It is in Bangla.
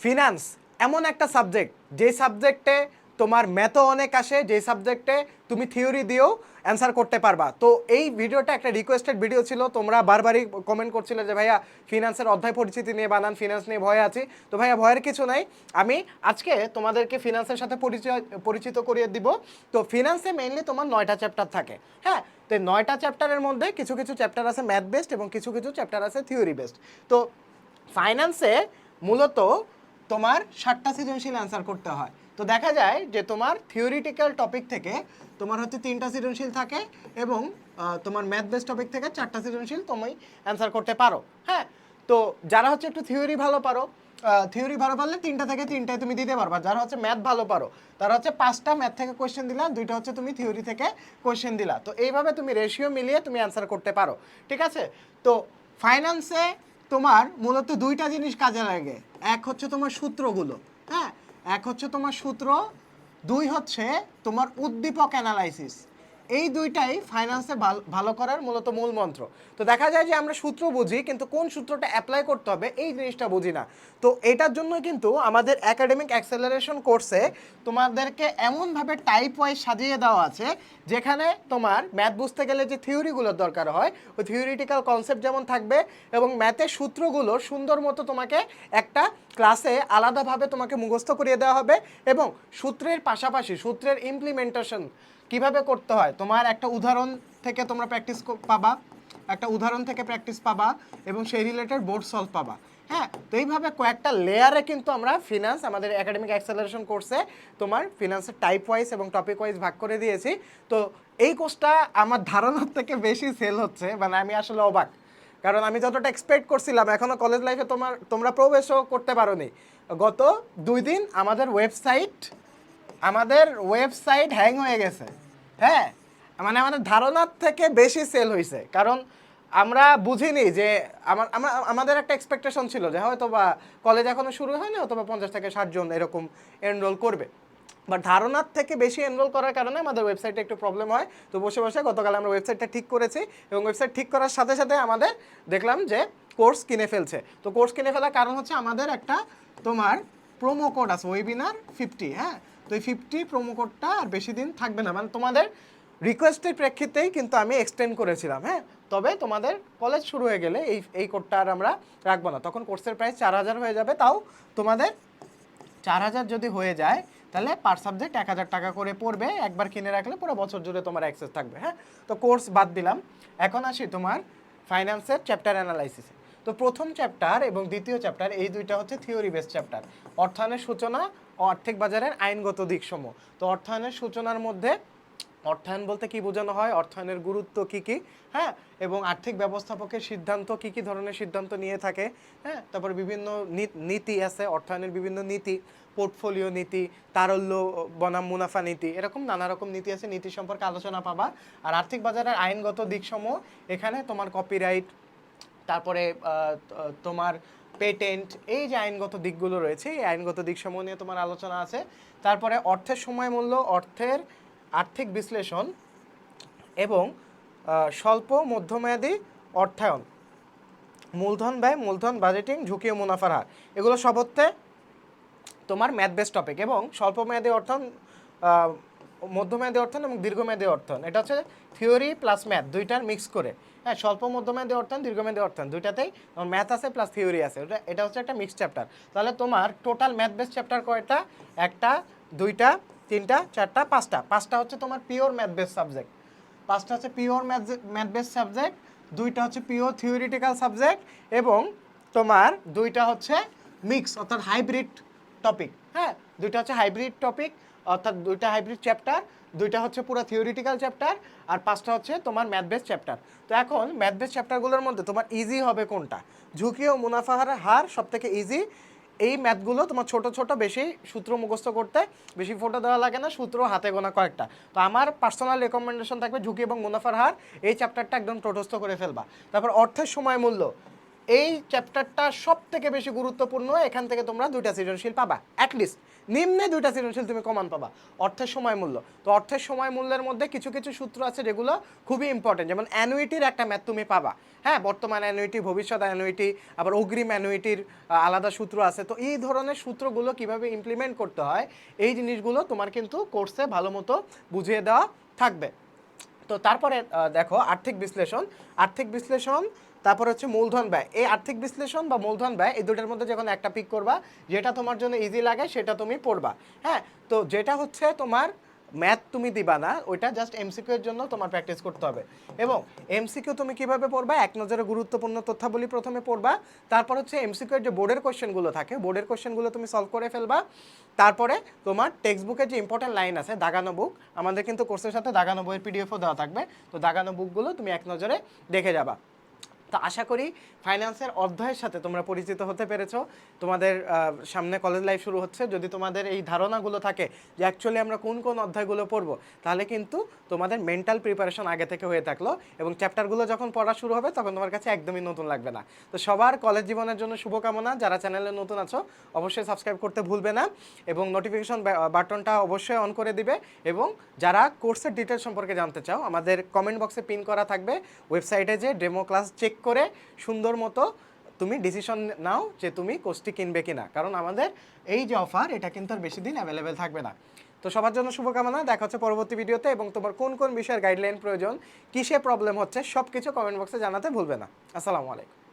ফিনান্স এমন একটা সাবজেক্ট যে সাবজেক্টে তোমার ম্যাথও অনেক আসে যে সাবজেক্টে তুমি থিওরি দিয়েও অ্যান্সার করতে পারবা। তো এই ভিডিওটা একটা রিকোয়েস্টেড ভিডিও ছিল, তোমরা বারবারই কমেন্ট করছিলে যে, ভাইয়া ফিনান্সের অধ্যায় পরিচিতি নিয়ে বানান ফিনান্স নিয়ে ভয় আছি। তো ভাইয়া, ভয়ের কিছু নাই। আমি আজকে তোমাদেরকে ফিনান্সের সাথে পরিচয়, পরিচিত করিয়ে দিব। তো ফিনান্সে মেইনলি তোমার নয়টা চ্যাপ্টার থাকে। হ্যাঁ তো এই নয়টা চ্যাপ্টারের মধ্যে কিছু কিছু চ্যাপ্টার আছে ম্যাথ বেসড এবং কিছু কিছু চ্যাপ্টার আছে থিওরি বেসড তো ফাইন্যান্সে মূলত তোমার ষাটটা সৃজনশীল অ্যান্সার করতে হয়। তো দেখা যায় যে তোমার থিওরিটিক্যাল টপিক থেকে তোমার হচ্ছে তিনটা সৃজনশীল থাকে এবং তোমার ম্যাথ বেস টপিক থেকে চারটা সৃজনশীল তুমি অ্যান্সার করতে পারো। হ্যাঁ? তো যারা হচ্ছে একটু থিওরি ভালো পারো থিওরি ভালো পারলে তিনটা থেকে তিনটায় তুমি দিতে পারবা। যারা হচ্ছে ম্যাথ ভালো পারো, তারা হচ্ছে পাঁচটা ম্যাথ থেকে কোয়েশ্চেন দিলা, দুইটা হচ্ছে তুমি থিওরি থেকে কোয়েশ্চেন দিলা। তো এইভাবে তুমি রেশিও মিলিয়ে তুমি অ্যান্সার করতে পারো। ঠিক আছে? তো ফাইন্যান্সে তোমার মূলত দুইটা জিনিস কাজে লাগে। এক হচ্ছে তোমার সূত্রগুলো হ্যাঁ? এক হচ্ছে তোমার সূত্র, দুই হচ্ছে তোমার উদ্দীপক অ্যানালাইসিস এই দুইটাই ফাইন্যান্সে ভাল- করার মূলত মূল মন্ত্র। তো দেখা যায় যে আমরা সূত্র বুঝি, কিন্তু কোন সূত্রটা অ্যাপ্লাই করতে হবে এই জিনিসটা বুঝি না। তো এটার জন্য কিন্তু আমাদের একাডেমিক অ্যাক্সেলারেশন কোর্সে তোমাদেরকে এমনভাবে টাইপ ওয়াইজ সাজিয়ে দেওয়া আছে, যেখানে তোমার ম্যাথ বুঝতে গেলে যে থিওরিগুলোর দরকার হয়, ওই থিওরিটিক্যাল কনসেপ্ট যেমন থাকবে এবং ম্যাথের সূত্রগুলো সুন্দর মতো তোমাকে একটা ক্লাসে আলাদাভাবে তোমাকে মুখস্থ করিয়ে দেওয়া হবে এবং সূত্রের পাশাপাশি, সূত্রের ইমপ্লিমেন্টেশন কীভাবে করতে হয়? তোমার একটা উদাহরণ থেকে তোমরা প্র্যাকটিস পাবা, একটা উদাহরণ থেকে প্র্যাকটিস পাবা এবং সেই রিলেটেড বোর্ড সলভ পাবা। হ্যাঁ তো এইভাবে কয়েকটা লেয়ারে কিন্তু আমরা ফিনান্স আমাদের একাডেমিক অ্যাক্সেলারেশন কোর্সে তোমার ফিনান্সের টাইপ ওয়াইজ এবং টপিক ওয়াইজ ভাগ করে দিয়েছি। তো এই কোর্সটা আমার ধারণার থেকে বেশি সেল হচ্ছে মানে আমি আসলে অবাক। কারণ আমি যতটা এক্সপেক্ট করছিলাম এখনও কলেজ লাইফে তোমার, তোমরা প্রবেশও করতে পারোনি। গত দুই দিন আমাদের ওয়েবসাইট আমাদের ওয়েবসাইট হ্যাং হয়ে গেছে। হ্যাঁ? মানে আমাদের ধারণার থেকে বেশি সেল হয়েছে কারণ আমরা বুঝিনি যে আমার আমাদের একটা এক্সপেকটেশন ছিল যে হয়তো বা কলেজ এখনও শুরু হয়নি, অথবা পঞ্চাশ থেকে ষাটজন এরকম এনরোল করবে। বাট ধারণার থেকে বেশি এনরোল করার কারণে আমাদের ওয়েবসাইটে একটু প্রবলেম হয়। তো বসে বসে গতকাল আমরা ওয়েবসাইটটা ঠিক করেছি এবং ওয়েবসাইট ঠিক করার সাথে সাথে আমাদের দেখলাম যে কোর্স কিনে ফেলছে। তো কোর্স কিনে ফেলার কারণ হচ্ছে আমাদের একটা তোমার প্রোমো কোড আছে ওয়েবিনার ফিফটি হ্যাঁ? তো এই ফিফটি প্রোমো কোডটা আর বেশি দিন থাকবে না। মানে তোমাদের রিকোয়েস্টের প্রেক্ষিতেই কিন্তু আমি এক্সটেন্ড করেছিলাম হ্যাঁ? তবে তোমাদের কলেজ শুরু হয়ে গেলে এই এই কোডটা আর আমরা রাখব না। তখন কোর্সের প্রাইস চার হাজার হয়ে যাবে, তাও তোমাদের চার হাজার যদি হয়ে যায়, তাহলে পার সাবজেক্ট এক হাজার টাকা করে পড়বে। একবার কিনে রাখলে পুরো বছর জুড়ে তোমার অ্যাক্সেস থাকবে হ্যাঁ? তো কোর্স বাদ দিলাম। এখন আসি তোমার ফাইন্যান্সের চ্যাপ্টার অ্যানালাইসিসে তো প্রথম চ্যাপ্টার এবং দ্বিতীয় চ্যাপ্টার এই দুইটা হচ্ছে থিওরি বেস চ্যাপ্টার অর্থায়নের সূচনা ও আর্থিক বাজারের আইনগত দিকসমূহ। তো অর্থায়নের সূচনার মধ্যে অর্থায়ন বলতে কি বোঝানো হয়? অর্থায়নের গুরুত্ব কি কি? হ্যাঁ? এবং আর্থিক ব্যবস্থাপকের সিদ্ধান্ত কি কি ধরনের সিদ্ধান্ত নিয়ে থাকে? হ্যাঁ? তারপর বিভিন্ন নীতি আছে, অর্থায়নের বিভিন্ন নীতি, পোর্টফোলিও নীতি, তারল্য বনাম মুনাফা নীতি, এরকম নানা রকম নীতি আছে, নীতি সম্পর্কে আলোচনা পাবা। আর আর্থিক বাজারের আইনগত দিকসমূহ, এখানে তোমার কপিরাইট তারপরে তোমার পেটেন্ট এই যে আইনগত দিকগুলো রয়েছে এই আইনগত দিকসমূহ নিয়ে তোমার আলোচনা আছে। তারপরে অর্থের সময় মূল্য অর্থের আর্থিক বিশ্লেষণ এবং স্বল্প মধ্যমেয়াদী অর্থায়ন। মূলধন ব্যয় মূলধন বাজেটিং ঝুঁকি ও মুনাফার হার। এগুলো সব হচ্ছে তোমার ম্যাথ বেস টপিক এবং স্বল্পমেয়াদী অর্থন আহ, মধ্যমেয়াদী অর্থন এবং দীর্ঘমেয়াদী অর্থন এটা হচ্ছে থিওরি প্লাস ম্যাথ, দুইটার মিক্স করে। হ্যাঁ স্বল্প মধ্যমেয়াদী অর্থন দীর্ঘমেয়াদী অর্থন দুইটাতেই ম্যাথ আছে প্লাস থিওরি আছে। ওটা এটা হচ্ছে একটা মিক্স চ্যাপ্টার। তাহলে তোমার টোটাল ম্যাথ বেস চ্যাপ্টার কয়টা? একটা, দুইটা, তিনটা, চারটা, পাঁচটা। পাঁচটা হচ্ছে তোমার পিওর ম্যাথ বেস সাবজেক্ট। পাঁচটা হচ্ছে pure math math base subject, দুইটা হচ্ছে পিওর থিওরিটিক্যাল সাবজেক্ট এবং তোমার দুইটা হচ্ছে মিক্স, অর্থাৎ হাইব্রিড টপিক। হ্যাঁ দুইটা হচ্ছে হাইব্রিড টপিক অর্থাৎ দুইটা হাইব্রিড চ্যাপ্টার দুইটা হচ্ছে পুরো থিওরিটিক্যাল চ্যাপ্টার আর পাঁচটা হচ্ছে তোমার ম্যাথ বেস চ্যাপ্টার তো এখন ম্যাথ বেস চ্যাপ্টারগুলোর মধ্যে তোমার ইজি হবে কোনটা? ঝুঁকি ও মুনাফা হারের হার সব থেকে ইজি এই ম্যাথগুলো তোমার ছোট ছোট বেশি সূত্র মুখস্থ করতে, বেশি ফোটো দেওয়া লাগে না, সূত্র হাতে গোনা কয়েকটা। তো আমার পার্সোনাল রেকমেন্ডেশন থাকবে ঝুঁকি এবং মুনাফার হার, এই চ্যাপ্টারটা একদম টোটস্থ করে ফেলবা। তারপর অর্থের সময় মূল্য এই চ্যাপ্টারটা সব থেকে বেশি গুরুত্বপূর্ণ, এখান থেকে তোমরা দুইটা সৃজনশীল পাবা। অ্যাটলিস্ট নিম্নে দুইটা সৃজনশীল তুমি কমান পাবা। অর্থের সময় মূল্য। তো অর্থের সময় মূল্যের মধ্যে কিছু কিছু সূত্র আছে যেগুলো খুবই ইম্পর্টেন্ট যেমন অ্যানুইটির একটা ম্যাথ তুমি পাবা। হ্যাঁ বর্তমান অ্যানুইটি ভবিষ্যৎ অ্যানুইটি আবার অগ্রিম অ্যানুইটির আলাদা সূত্র আছে। তো এই ধরনের সূত্রগুলো কীভাবে ইমপ্লিমেন্ট করতে হয়, এই জিনিসগুলো তোমার কিন্তু কোর্সে ভালো মতো বুঝিয়ে দেওয়া থাকবে। তো তারপরে দেখো আর্থিক বিশ্লেষণ। আর্থিক বিশ্লেষণ তারপর হচ্ছে মূলধন ব্যয়। এই আর্থিক বিশ্লেষণ বা মূলধন ব্যয় এই দুটোর মধ্যে যখন একটা পিক করবা, যেটা তোমার জন্য ইজি লাগে সেটা তুমি পড়বা হ্যাঁ? তো যেটা হচ্ছে তোমার ম্যাথ তুমি দিবা না, ওইটা জাস্ট এমসিকিউ এর জন্য তোমার প্র্যাকটিস করতে হবে। এবং এমসিকিউ তুমি কীভাবে পড়বা? এক নজরে গুরুত্বপূর্ণ তথ্যাবলী প্রথমে পড়বা, তারপর হচ্ছে এমসিকিউ এর যে বোর্ডের কোশ্চেনগুলো থাকে বোর্ডের কোশ্চেনগুলো তুমি সলভ করে ফেলবা। তারপরে তোমার টেক্সট বুকের যে ইম্পর্টেন্ট লাইন আছে দাগানো বুক আমাদের কিন্তু কোর্সের সাথে দাগানো বইয়ের পিডিএফও দেওয়া থাকবে। তো দাগানো বুকগুলো তুমি এক নজরে দেখে যাবা। তো আশা করি ফাইন্যান্সের অধ্যায়ের সাথে তোমরা পরিচিত হতে পেরেছ। তোমাদের সামনে কলেজ লাইফ শুরু হচ্ছে। যদি তোমাদের এই ধারণাগুলো থাকে যে অ্যাকচুয়ালি আমরা কোন কোন অধ্যায়গুলো পড়ব, তাহলে কিন্তু তোমাদের মেন্টাল প্রিপারেশন আগে থেকে হয়ে থাকল এবং চ্যাপ্টারগুলো যখন পড়া শুরু হবে, তখন তোমার কাছে একদমই নতুন লাগবে না। তো সবার কলেজ জীবনের জন্য শুভকামনা। যারা চ্যানেলে নতুন আছো, অবশ্যই সাবস্ক্রাইব করতে ভুলবে না এবং নোটিফিকেশন বাটনটা অবশ্যই অন করে দিবে এবং যারা কোর্সের ডিটেলস সম্পর্কে জানতে চাও, আমাদের কমেন্ট বক্সে পিন করা থাকবে। ওয়েবসাইটে যে ডেমো ক্লাস চেক করে সুন্দর মতো তুমি ডিসিশন নাও যে তুমি কোর্সটি কিনবে কিনা। কারণ আমাদের এই যে অফার এটা কিন্তু আর বেশি দিন অ্যাভেলেবেল থাকবে না। তো সবার জন্য শুভকামনা, দেখা হচ্ছে পরবর্তী ভিডিওতে এবং তোমার কোন কোন বিষয়ের গাইডলাইন প্রয়োজন, কিসে প্রবলেম হচ্ছে সব কিছু কমেন্ট বক্সে জানাতে ভুলবে না। আসসালামু আলাইকুম।